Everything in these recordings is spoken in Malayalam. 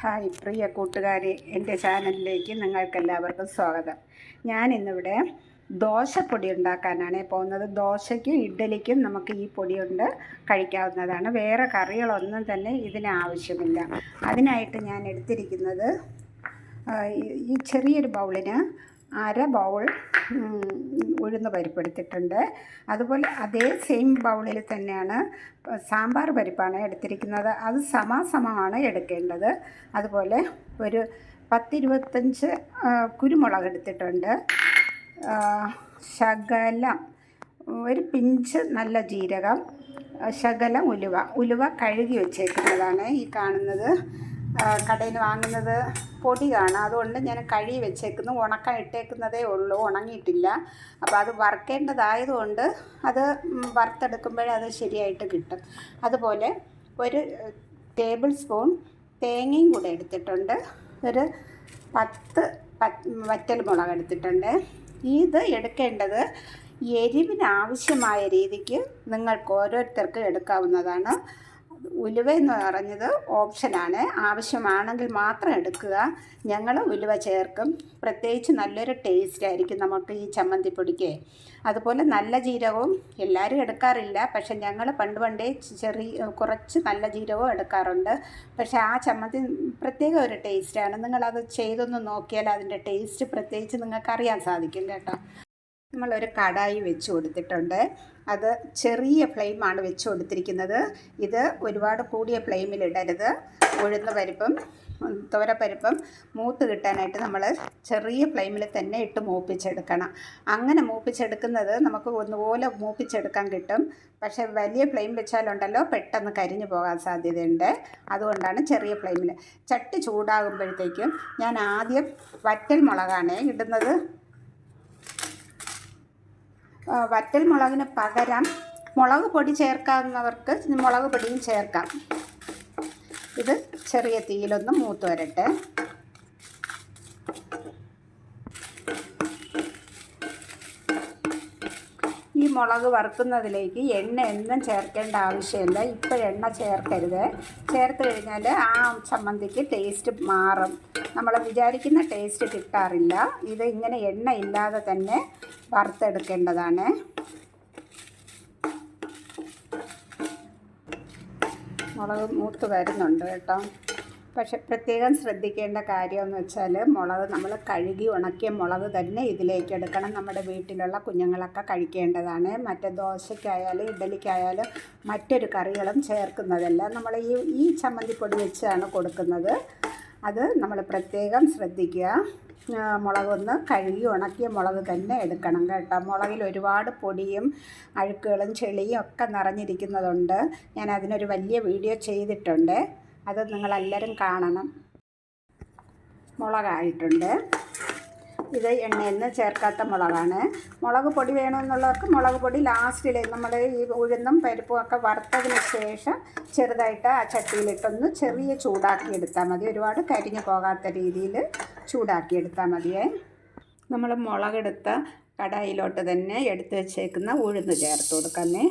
ഹായ് പ്രിയ കൂട്ടുകാരെ എന്റെ ചാനലിലേക്ക് നിങ്ങൾക്കെല്ലാവർക്കും സ്വാഗതം. ഞാൻ ഇന്നിവിടെ ദോശപ്പൊടി ഉണ്ടാക്കാനാണ് പോകുന്നത്. ദോശയ്ക്കും ഇഡ്ഡലിക്കും നമുക്ക് ഈ പൊടി കൊണ്ട് കഴിക്കാവുന്നതാണ്. വേറെ കറികളൊന്നും തന്നെ ഇതിന് ആവശ്യമില്ല. അതിനായിട്ട് ഞാൻ എടുത്തിരിക്കുന്നത് ഈ- ചെറിയൊരു ബൗളിന് അര ബൗൾ ഉഴുന്ന് പരിപ്പെടുത്തിട്ടുണ്ട് അതുപോലെ അതേ സെയിം ബൗളിൽ തന്നെയാണ് സാമ്പാർ പരിപ്പാണ് എടുത്തിരിക്കുന്നത്. അത് സമാസമമാണ് എടുക്കേണ്ടത്. അതുപോലെ ഒരു പത്തിരുപത്തഞ്ച് കുരുമുളക് എടുത്തിട്ടുണ്ട്. ശകലം ഒരു പിഞ്ച് നല്ല ജീരകം ശകലം ഉലുവ. ഉലുവ കഴുകി വെച്ചേക്കുന്നതാണ് ഈ കാണുന്നത്. കടയിൽ വാങ്ങുന്നത് പൊടി കാണാം അതുകൊണ്ട് ഞാൻ കഴുകി വെച്ചേക്കുന്നു. ഉണക്കാൻ ഇട്ടേക്കുന്നതേ ഉള്ളൂ. ഉണങ്ങിയിട്ടില്ല. അപ്പോൾ അത് വറുക്കേണ്ടതായതുകൊണ്ട് അത് വറുത്തെടുക്കുമ്പോഴേ അത് ശരിയായിട്ട് കിട്ടും. അതുപോലെ ഒരു ടേബിൾ സ്പൂൺ തേങ്ങയും കൂടെ എടുത്തിട്ടുണ്ട്. ഒരു പത്ത് വറ്റൽ മുളക് എടുത്തിട്ടുണ്ട്. ഇത് എടുക്കേണ്ടത് എരിവിന് ആവശ്യമായ രീതിക്ക് നിങ്ങൾക്ക് ഓരോരുത്തർക്കും എടുക്കാവുന്നതാണ്. ഉലുവ എന്ന് പറഞ്ഞത് ഓപ്ഷനാണ് ആവശ്യമാണെങ്കിൽ മാത്രം എടുക്കുക. ഞങ്ങൾ ഉലുവ ചേർക്കും. പ്രത്യേകിച്ച് നല്ലൊരു ടേസ്റ്റ് ആയിരിക്കും നമുക്ക് ഈ ചമ്മന്തിപ്പൊടിക്ക് അതുപോലെ നല്ല ജീരകവും എല്ലാവരും എടുക്കാറില്ല. പക്ഷെ ഞങ്ങൾ പണ്ട് പണ്ടേ ചെറിയ കുറച്ച് നല്ല ജീരകവും എടുക്കാറുണ്ട്. പക്ഷേ ആ ചമ്മന്തി പ്രത്യേക ഒരു ടേസ്റ്റാണ് നിങ്ങളത് ചെയ്തൊന്ന് നോക്കിയാൽ അതിന്റെ ടേസ്റ്റ് പ്രത്യേകിച്ച് നിങ്ങൾക്ക് അറിയാൻ സാധിക്കും കേട്ടോ. നമ്മളൊരു കടായി വെച്ച് കൊടുത്തിട്ടുണ്ട്. അത് ചെറിയ ഫ്ലെയിമാണ് വെച്ച് കൊടുത്തിരിക്കുന്നത്. ഇത് ഒരുപാട് കൂടിയ ഫ്ലെയിമിൽ ഇടരുത്. ഉഴുന്ന പരിപ്പും ഉം, തുവരപ്പരിപ്പും മൂത്ത് കിട്ടാനായിട്ട് നമ്മൾ ചെറിയ ഫ്ലെയിമിൽ തന്നെ ഇട്ട് മൂപ്പിച്ചെടുക്കണം. അങ്ങനെ മൂപ്പിച്ചെടുക്കുന്നത് നമുക്ക് ഒന്നുപോലെ മൂപ്പിച്ചെടുക്കാൻ കിട്ടും. പക്ഷേ വലിയ ഫ്ലെയിം വെച്ചാലുണ്ടല്ലോ പെട്ടെന്ന് കരിഞ്ഞു പോകാൻ സാധ്യതയുണ്ട്. അതുകൊണ്ടാണ് ചെറിയ ഫ്ലെയിമിൽ ചട്ടി ചൂടാകുമ്പോഴത്തേക്കും ഞാൻ ആദ്യം വറ്റൽ മുളകാണ് ഇടുന്നത്. വറ്റൽ മുളകിന് പകരം മുളക് പൊടി ചേർക്കാവുന്നവർക്ക് മുളക് പൊടിയും ചേർക്കാം. ഇത് ചെറിയ തീയിലൊന്ന് മൂത്ത് വരട്ടെ. ഈ മുളക് വറുക്കുന്നതിലേക്ക് എണ്ണ എന്നും ചേർക്കേണ്ട ആവശ്യമില്ല. ഇപ്പോൾ എണ്ണ ചേർക്കരുത്. ചേർത്ത് കഴിഞ്ഞാൽ ആ ചമ്മന്തിക്ക് ടേസ്റ്റ് മാറും. നമ്മൾ വിചാരിക്കുന്ന ടേസ്റ്റ് കിട്ടാറില്ല. ഇത് ഇങ്ങനെ എണ്ണ ഇല്ലാതെ തന്നെ വറുത്തെടുക്കേണ്ടതാണ്. മുളക് മൂത്ത് വരുന്നുണ്ട് കേട്ടോ. പക്ഷെ പ്രത്യേകം ശ്രദ്ധിക്കേണ്ട കാര്യമെന്ന് വെച്ചാൽ മുളക് നമ്മൾ കഴുകി ഉണക്കിയ മുളക് തന്നെ ഇതിലേക്ക് എടുക്കണം. നമ്മുടെ വീട്ടിലുള്ള കുഞ്ഞുങ്ങളൊക്കെ കഴിക്കേണ്ടതാണ്. മറ്റേ ദോശയ്ക്കായാലും ഇഡലിക്കായാലും മറ്റൊരു കറികളും ചേർക്കുന്നതല്ല. നമ്മൾ ഈ ഈ ചമ്മന്തിപ്പൊടി വെച്ചാണ് കൊടുക്കുന്നത്. അത് നമ്മൾ പ്രത്യേകം ശ്രദ്ധിക്കുക. മുളകൊന്ന് കഴുകി ഉണക്കിയ മുളക് തന്നെ എടുക്കണം കേട്ടോ. മുളകിൽ ഒരുപാട് പൊടിയും അഴുക്കുകളും ചെളിയും ഒക്കെ നിറഞ്ഞിരിക്കുന്നതുണ്ട്. ഞാൻ അതിനൊരു വലിയ വീഡിയോ ചെയ്തിട്ടുണ്ട്. അത് നിങ്ങളെല്ലാവരും കാണണം. മുളകായിട്ടുണ്ട്. ഇത് എണ്ണയിൽ നിന്ന് ചേർക്കാത്ത മുളകാണ്. മുളക് പൊടി വേണമെന്നുള്ളവർക്ക് മുളക് പൊടി ലാസ്റ്റിൽ നമ്മൾ ഈ ഉഴുന്നും പരിപ്പും ഒക്കെ വറുത്തതിന് ശേഷം ചെറുതായിട്ട് ആ ചട്ടിയിലിട്ടൊന്ന് ചെറിയ ചൂടാക്കി എടുത്താൽ മതി. ഒരുപാട് കരിഞ്ഞു പോകാത്ത രീതിയിൽ ചൂടാക്കി എടുത്താൽ മതിയേ. നമ്മൾ മുളകെടുത്ത കടായിലോട്ട് തന്നെ എടുത്തു വെച്ചേക്കുന്ന ഉഴുന്ന് ചേർത്ത് കൊടുക്കാമേ.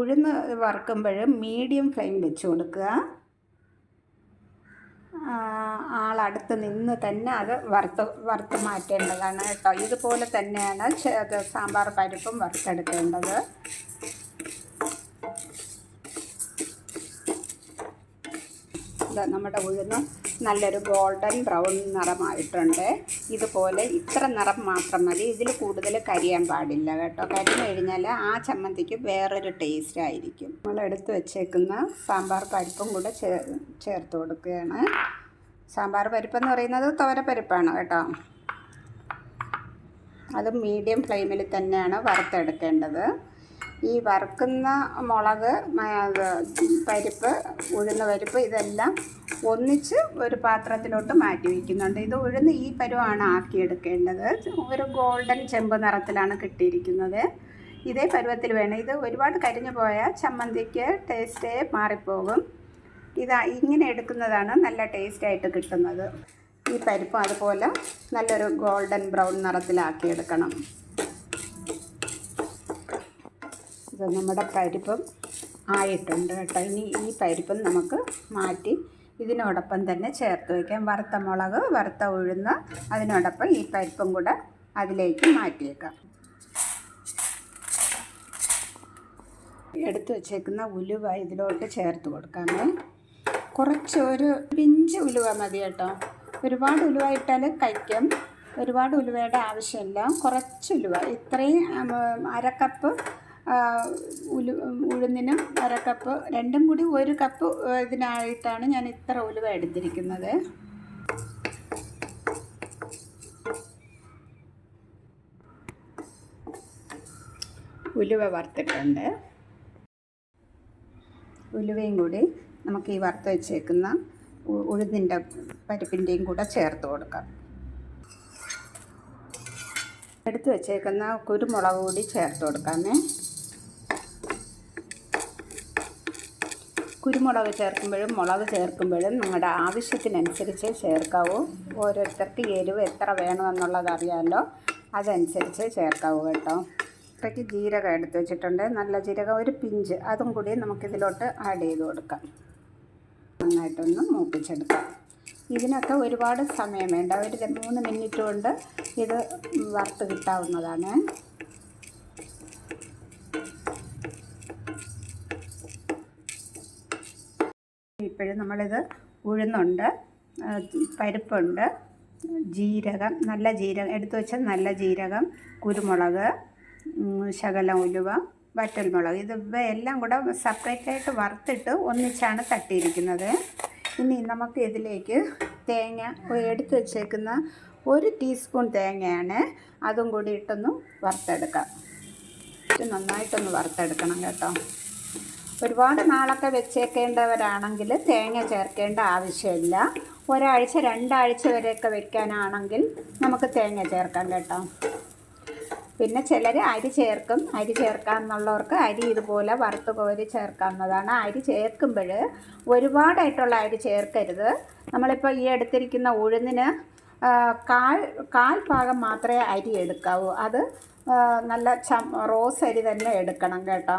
ഉഴുന്ന് വറുക്കുമ്പോൾ മീഡിയം ഫ്ലെയിം വെച്ച് കൊടുക്കുക. ആളടുത്ത് നിന്ന് തന്നെ അത് വറുത്ത് വറുത്ത് മാറ്റേണ്ടതാണ് കേട്ടോ. ഇതുപോലെ തന്നെയാണ് സാമ്പാർ പരിപ്പും വറുത്തെടുക്കേണ്ടത്. നമ്മുടെ ഉഴുന്ന് നല്ലൊരു ഗോൾഡൻ ബ്രൗൺ നിറമായിട്ടുണ്ട്. ഇതുപോലെ ഇത്ര നിറം മാത്രം മതി. ഇതിൽ കൂടുതൽ കരിയാൻ പാടില്ല കേട്ടോ. കരിഞ്ഞു കഴിഞ്ഞാൽ ആ ചമ്മന്തിക്ക് വേറൊരു ടേസ്റ്റ് ആയിരിക്കും. നമ്മൾ എടുത്ത് വെച്ചേക്കുന്ന സാമ്പാർ പരിപ്പും കൂടെ ചേ ചേർത്ത് കൊടുക്കുകയാണ്. സാമ്പാർ പരിപ്പെന്ന് പറയുന്നത് തോരപ്പരിപ്പാണ് കേട്ടോ. അത് മീഡിയം ഫ്ലെയിമിൽ തന്നെയാണ് വറുത്തെടുക്കേണ്ടത്. ഈ വറുക്കുന്ന മുളക് പരിപ്പ് ഉഴുന്ന പരിപ്പ് ഇതെല്ലാം ഒന്നിച്ച് ഒരു പാത്രത്തിലോട്ട് മാറ്റി വയ്ക്കുന്നുണ്ട്. ഇത് ഉഴുന്ന് ഈ പരുവാണ് ആക്കിയെടുക്കേണ്ടത്. ഒരു ഗോൾഡൻ ചെമ്പ് നിറത്തിലാണ് കിട്ടിയിരിക്കുന്നത്. ഇതേ പരുവത്തിൽ വേണം. ഇത് ഒരുപാട് കരിഞ്ഞു പോയാൽ ചമ്മന്തിക്ക് ടേസ്റ്റേ മാറിപ്പോകും. ഇത് ഇങ്ങനെ എടുക്കുന്നതാണ് നല്ല ടേസ്റ്റായിട്ട് കിട്ടുന്നത്. ഈ പരിപ്പ് അതുപോലെ നല്ലൊരു ഗോൾഡൻ ബ്രൗൺ നിറത്തിലാക്കി എടുക്കണം നമ്മുടെ പരിപ്പം ആയിട്ടുണ്ട് കേട്ടോ. ഇനി ഈ പരിപ്പം നമുക്ക് മാറ്റി ഇതിനോടൊപ്പം തന്നെ ചേർത്ത് വയ്ക്കാം. വറുത്ത മുളക് വറുത്ത ഉഴുന്ന് അതിനോടൊപ്പം ഈ പരിപ്പും കൂടെ അതിലേക്ക് മാറ്റിയേക്കാം. എടുത്തു വച്ചേക്കുന്ന ഉലുവ ഇതിലോട്ട് ചേർത്ത് കൊടുക്കാമേ. കുറച്ച് ഒരു പിഞ്ച് ഉലുവ മതി കേട്ടോ. ഒരുപാട് ഉലുവ ഇട്ടാൽ കഴിക്കും. ഒരുപാട് ഉലുവയുടെ ആവശ്യമില്ല. കുറച്ച് ഉലുവ. ഇത്രയും അര അരക്കപ്പ് ഉലു ഉഴുന്നിനും അര കപ്പ് രണ്ടും കൂടി ഒരു കപ്പ് ഇതിനായിട്ടാണ് ഞാൻ ഇത്ര ഉലുവ എടുത്തിരിക്കുന്നത്. ഉലുവ വറുത്തിട്ടുണ്ട്. ഉലുവയും കൂടി നമുക്ക് ഈ വറുത്ത് വെച്ചേക്കുന്ന ഉഴുതിന്റെ പരിപ്പിന്റെയും കൂടെ ചേർത്ത് കൊടുക്കാം. എടുത്ത് വെച്ചേക്കുന്ന കുരുമുളക് കൂടി ചേർത്ത് കൊടുക്കാമേ. കുരുമുളക് ചേർക്കുമ്പോഴും മുളക് ചേർക്കുമ്പോഴും നിങ്ങളുടെ ആവശ്യത്തിനനുസരിച്ച് ചേർക്കാവൂ. ഓരോരുത്തർക്ക് എരിവ് എത്ര വേണമെന്നുള്ളത് അറിയാമല്ലോ അതനുസരിച്ച് ചേർക്കാവൂ കേട്ടോ. ഇത്രയ്ക്ക് ജീരകം എടുത്ത് വെച്ചിട്ടുണ്ട്. നല്ല ജീരകം ഒരു പിഞ്ച്. അതും കൂടി നമുക്കിതിലോട്ട് ആഡ് ചെയ്ത് കൊടുക്കാം. നന്നായിട്ടൊന്ന് മൂപ്പിച്ചെടുക്കാം. ഇതിനൊക്കെ ഒരുപാട് സമയം വേണ്ട. ഒരു മൂന്ന് മിനിറ്റ് കൊണ്ട് ഇത് വറുത്ത് കിട്ടാവുന്നതാണ്. ഇപ്പോഴും നമ്മളിത് ഉഴുന്നുണ്ട് പരിപ്പുണ്ട് ജീരകം നല്ല ജീരകം എടുത്തു വെച്ച നല്ല ജീരകം കുരുമുളക് ശകലം ഉലുവ വറ്റൽമുളക് ഇത് ഇവയെല്ലാം കൂടെ സെപ്പറേറ്റ് ആയിട്ട് വറുത്തിട്ട് ഒന്നിച്ചാണ് തട്ടിയിരിക്കുന്നത്. ഇനി നമുക്ക് ഇതിലേക്ക് തേങ്ങ എടുത്തു വച്ചേക്കുന്ന ഒരു ടീസ്പൂൺ തേങ്ങയാണ് അതും കൂടി ഇട്ടൊന്ന് വറുത്തെടുക്കാം. നന്നായിട്ടൊന്ന് വറുത്തെടുക്കണം കേട്ടോ. ഒരുപാട് നാളൊക്കെ വെച്ചേക്കേണ്ടവരാണെങ്കിൽ തേങ്ങ ചേർക്കേണ്ട ആവശ്യമില്ല. ഒരാഴ്ച രണ്ടാഴ്ച വരെയൊക്കെ വെക്കാനാണെങ്കിൽ നമുക്ക് തേങ്ങ ചേർക്കാം കേട്ടോ. പിന്നെ ചിലർ അരി ചേർക്കും. അരി ചേർക്കാമെന്നുള്ളവർക്ക് അരി ഇതുപോലെ വറുത്ത് കോരി ചേർക്കാവുന്നതാണ്. അരി ചേർക്കുമ്പോൾ ഒരുപാടായിട്ടുള്ള അരി ചേർക്കരുത്. നമ്മളിപ്പോൾ ഈ എടുത്തിരിക്കുന്ന ഉഴുന്നിന് കാൽ കാൽ ഭാഗം മാത്രമേ അരി എടുക്കാവൂ. അത് നല്ല ചം റോസ് അരി തന്നെ എടുക്കണം കേട്ടോ.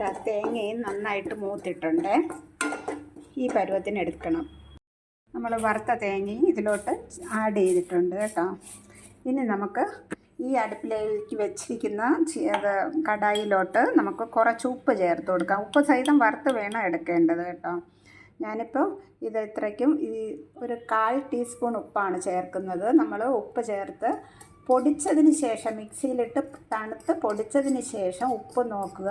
തേങ്ങയും നന്നായിട്ട് മൂത്തിട്ടുണ്ട്. ഈ പരുവത്തിന് എടുക്കണം. നമ്മൾ വറുത്ത തേങ്ങയും ഇതിലോട്ട് ആഡ് ചെയ്തിട്ടുണ്ട് കേട്ടോ. ഇനി നമുക്ക് ഈ അടുപ്പിലേക്ക് വെച്ചിരിക്കുന്ന കടായിലോട്ട് നമുക്ക് കുറച്ച് ഉപ്പ് ചേർത്ത് കൊടുക്കാം. ഉപ്പ് സഹിതം വറുത്ത് വേണം എടുക്കേണ്ടത് കേട്ടോ. ഞാനിപ്പോൾ ഇത് ഇത്രയ്ക്കും ഈ ഒരു കാൽ ടീസ്പൂൺ ഉപ്പാണ് ചേർക്കുന്നത്. നമ്മൾ ഉപ്പ് ചേർത്ത് പൊടിച്ചതിന് ശേഷം മിക്സിയിലിട്ട് തണുത്ത് പൊടിച്ചതിന് ശേഷം ഉപ്പ് നോക്കുക.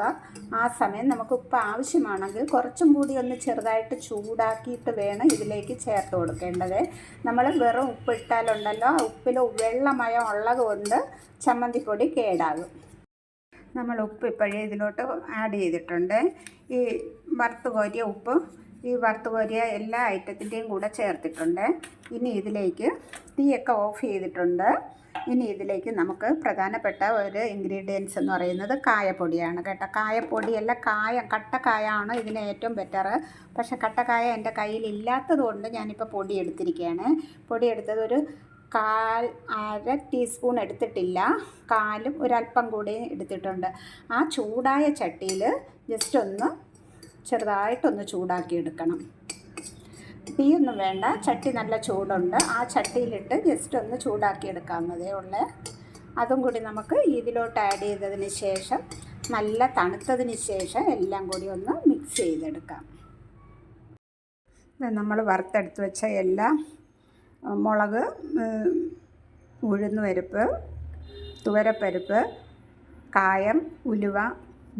ആ സമയം നമുക്ക് ഉപ്പ് ആവശ്യമാണെങ്കിൽ കുറച്ചും കൂടി ഒന്ന് ചെറുതായിട്ട് ചൂടാക്കിയിട്ട് വേണം ഇതിലേക്ക് ചേർത്ത് കൊടുക്കേണ്ടത്. നമ്മൾ വെറും ഉപ്പ് ഇട്ടാലുണ്ടല്ലോ ഉപ്പിൽ വെള്ളമയം ഉള്ളത് കൊണ്ട് ചമ്മന്തിപ്പൊടി കേടാകും. നമ്മൾ ഉപ്പ് ഇപ്പോഴേ ഇതിലോട്ട് ആഡ് ചെയ്തിട്ടുണ്ട്. ഈ വറുത്ത് കോരിയ ഉപ്പ് ഈ വറുത്ത് കോരിയ എല്ലാ ഐറ്റത്തിന്റെയും കൂടെ ചേർത്തിട്ടുണ്ട്. ഇനി ഇതിലേക്ക് തീയൊക്കെ ഓഫ് ചെയ്തിട്ടുണ്ട്. ഇനി ഇതിലേക്ക് നമുക്ക് പ്രധാനപ്പെട്ട ഒരു ഇൻഗ്രീഡിയൻസ് എന്ന് പറയുന്നത് കായപ്പൊടിയാണ് കേട്ടോ. കായപ്പൊടിയല്ല കായ കട്ടക്കായാണ് ഇതിന് ഏറ്റവും ബെറ്റർ പക്ഷേ കട്ടക്കായ എന്റെ കയ്യിൽ ഇല്ലാത്തത് കൊണ്ട് ഞാനിപ്പോൾ പൊടി എടുത്തിരിക്കുകയാണ്. പൊടി എടുത്തത് ഒരു കാൽ അര ടീസ്പൂൺ എടുത്തിട്ടില്ല. കാലും ഒരല്പം കൂടി എടുത്തിട്ടുണ്ട്. ആ ചൂടായ ചട്ടിയിൽ ജസ്റ്റ് ഒന്ന് ചെറുതായിട്ടൊന്ന് ചൂടാക്കി എടുക്കണം തീയൊന്നും വേണ്ട. ചട്ടി നല്ല ചൂടുണ്ട്. ആ ചട്ടിയിലിട്ട് ജസ്റ്റ് ഒന്ന് ചൂടാക്കി എടുക്കാവുന്നതേ ഉള്ളൂ. അതും കൂടി നമുക്ക് ഇതിലോട്ട് ആഡ് ചെയ്തതിന് ശേഷം നല്ല തണുത്തതിന് ശേഷം എല്ലാം കൂടി ഒന്ന് മിക്സ് ചെയ്തെടുക്കാം. നമ്മൾ വറുത്തെടുത്ത് വെച്ച എല്ലാ മുളക് ഉഴുന്നുപരിപ്പ് തുവരപ്പരിപ്പ് കായം ഉലുവ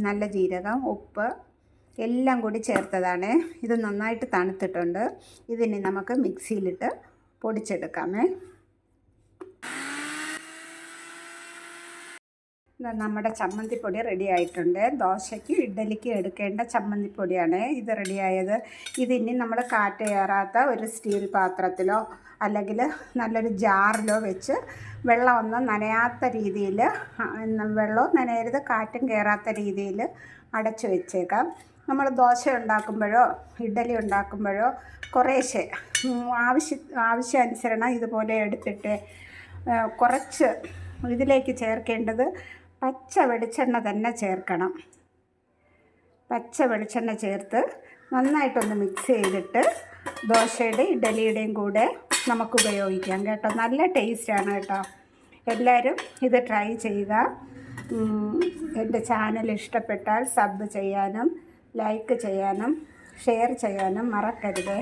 നല്ല ജീരകം ഉപ്പ് എല്ലാം കൂടി ചേർത്തതാണ്. ഇത് നന്നായിട്ട് തണുത്തിട്ടുണ്ട്. ഇതിനെ നമുക്ക് മിക്സിയിലിട്ട് പൊടിച്ചെടുക്കാമേ. നമ്മുടെ ചമ്മന്തിപ്പൊടി റെഡി ആയിട്ടുണ്ട്. ദോശയ്ക്ക് ഇഡ്ഡലിക്ക് എടുക്കേണ്ട ചമ്മന്തിപ്പൊടിയാണ് ഇത് റെഡിയായത് ഇതിനി നമ്മൾ കാറ്റ് കയറാത്ത ഒരു സ്റ്റീൽ പാത്രത്തിലോ അല്ലെങ്കിൽ നല്ലൊരു ജാറിലോ വെച്ച് വെള്ളമൊന്നും നനയാത്ത രീതിയിൽ വെള്ളവും നനയരുത് കാറ്റും കയറാത്ത രീതിയിൽ അടച്ചു വെച്ചേക്കാം. നമ്മൾ ദോശ ഉണ്ടാക്കുമ്പോഴോ ഇഡ്ഡലി ഉണ്ടാക്കുമ്പോഴോ കുറേശ്ശെ ആവശ്യ ആവശ്യാനുസരണം ഇതുപോലെ എടുത്തിട്ട് കുറച്ച് ഇതിലേക്ക് ചേർക്കേണ്ടത് പച്ച വെളിച്ചെണ്ണ തന്നെ ചേർക്കണം. പച്ച വെളിച്ചെണ്ണ ചേർത്ത് നന്നായിട്ടൊന്ന് മിക്സ് ചെയ്തിട്ട് ദോശയുടെ ഇഡലിയുടെയും കൂടെ നമുക്ക് ഉപയോഗിക്കാം കേട്ടോ. നല്ല ടേസ്റ്റാണ് കേട്ടോ. എല്ലാവരും ഇത് ട്രൈ ചെയ്യുക. എന്റെ ചാനൽ ഇഷ്ടപ്പെട്ടാൽ സബ് ചെയ്യാനും ലൈക്ക് ചെയ്യാനും ഷെയർ ചെയ്യാനും മറക്കരുത്.